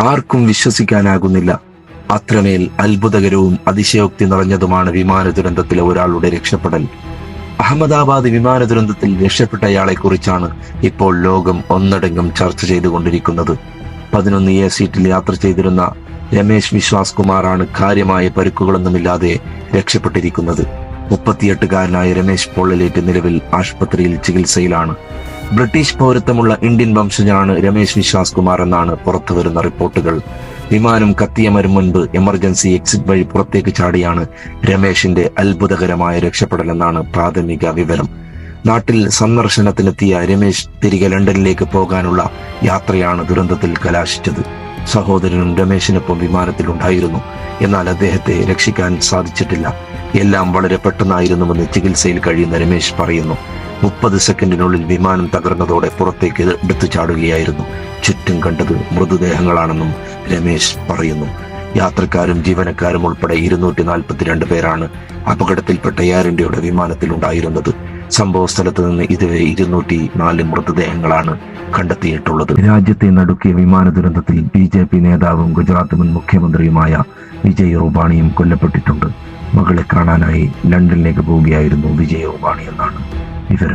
ആർക്കും വിശ്വസിക്കാനാകുന്നില്ല. അത്രമേൽ അത്ഭുതകരവും അതിശയോക്തി നിറഞ്ഞതുമാണ് വിമാന ദുരന്തത്തിലെ ഒരാളുടെ രക്ഷപ്പെടൽ. അഹമ്മദാബാദ് വിമാന ദുരന്തത്തിൽ രക്ഷപ്പെട്ടയാളെ കുറിച്ചാണ് ഇപ്പോൾ ലോകം ഒന്നടങ്കം ചർച്ച ചെയ്തുകൊണ്ടിരിക്കുന്നത്. പതിനൊന്ന് എ സീറ്റിൽ യാത്ര ചെയ്തിരുന്ന രമേശ് വിശ്വാസ് കുമാറാണ് കാര്യമായ പരുക്കുകളൊന്നുമില്ലാതെ രക്ഷപ്പെട്ടിരിക്കുന്നത്. മുപ്പത്തിയെട്ടുകാരനായ രമേശ് പൊള്ളലേറ്റ് നിലവിൽ ആശുപത്രിയിൽ ചികിത്സയിലാണ്. ബ്രിട്ടീഷ് പൗരത്വമുള്ള ഇന്ത്യൻ വംശജനാണ് രമേശ് വിശ്വാസ് കുമാർ എന്നാണ് പുറത്തുവരുന്ന റിപ്പോർട്ടുകൾ. വിമാനം കത്തിയമരും മുൻപ് എമർജൻസി എക്സിറ്റ് വഴി പുറത്തേക്ക് ചാടിയാണ് രമേശിന്റെ അത്ഭുതകരമായ രക്ഷപ്പെടലെന്നാണ് പ്രാഥമിക വിവരം. നാട്ടിൽ സന്ദർശനത്തിനെത്തിയ രമേശ് തിരികെ ലണ്ടനിലേക്ക് പോകാനുള്ള യാത്രയാണ് ദുരന്തത്തിൽ കലാശിച്ചത്. സഹോദരനും രമേശിനൊപ്പം വിമാനത്തിലുണ്ടായിരുന്നു. എന്നാൽ അദ്ദേഹത്തെ രക്ഷിക്കാൻ സാധിച്ചിട്ടില്ല. എല്ലാം വളരെ പെട്ടെന്നായിരുന്നുവെന്ന് ചികിത്സയിൽ കഴിയുന്ന രമേശ് പറയുന്നു. മുപ്പത് സെക്കൻഡിനുള്ളിൽ വിമാനം തകർന്നതോടെ പുറത്തേക്ക് എടുത്തു ചാടുകയായിരുന്നു. ചുറ്റും കണ്ടത് മൃതദേഹങ്ങളാണെന്നും രമേശ് പറയുന്നു. യാത്രക്കാരും ജീവനക്കാരും ഉൾപ്പെടെ ഇരുന്നൂറ്റി നാൽപ്പത്തിരണ്ട് പേരാണ് അപകടത്തിൽപ്പെട്ട എയർ ഇന്ത്യയുടെ വിമാനത്തിൽ ഉണ്ടായിരുന്നത് സംഭവ സ്ഥലത്ത് നിന്ന് ഇതുവരെ ഇരുന്നൂറ്റി നാല് മൃതദേഹങ്ങളാണ് കണ്ടെത്തിയിട്ടുള്ളത്. രാജ്യത്തെ നടുക്കിയ വിമാന ദുരന്തത്തിൽ ബി ജെ പി നേതാവും ഗുജറാത്ത് മുൻ മുഖ്യമന്ത്രിയുമായ വിജയ് റൂപാണിയും കൊല്ലപ്പെട്ടിട്ടുണ്ട്. മകളെ കാണാനായി ലണ്ടനിലേക്ക് പോവുകയായിരുന്നു വിജയ് റൂപാണി എന്നാണ്. വിവരം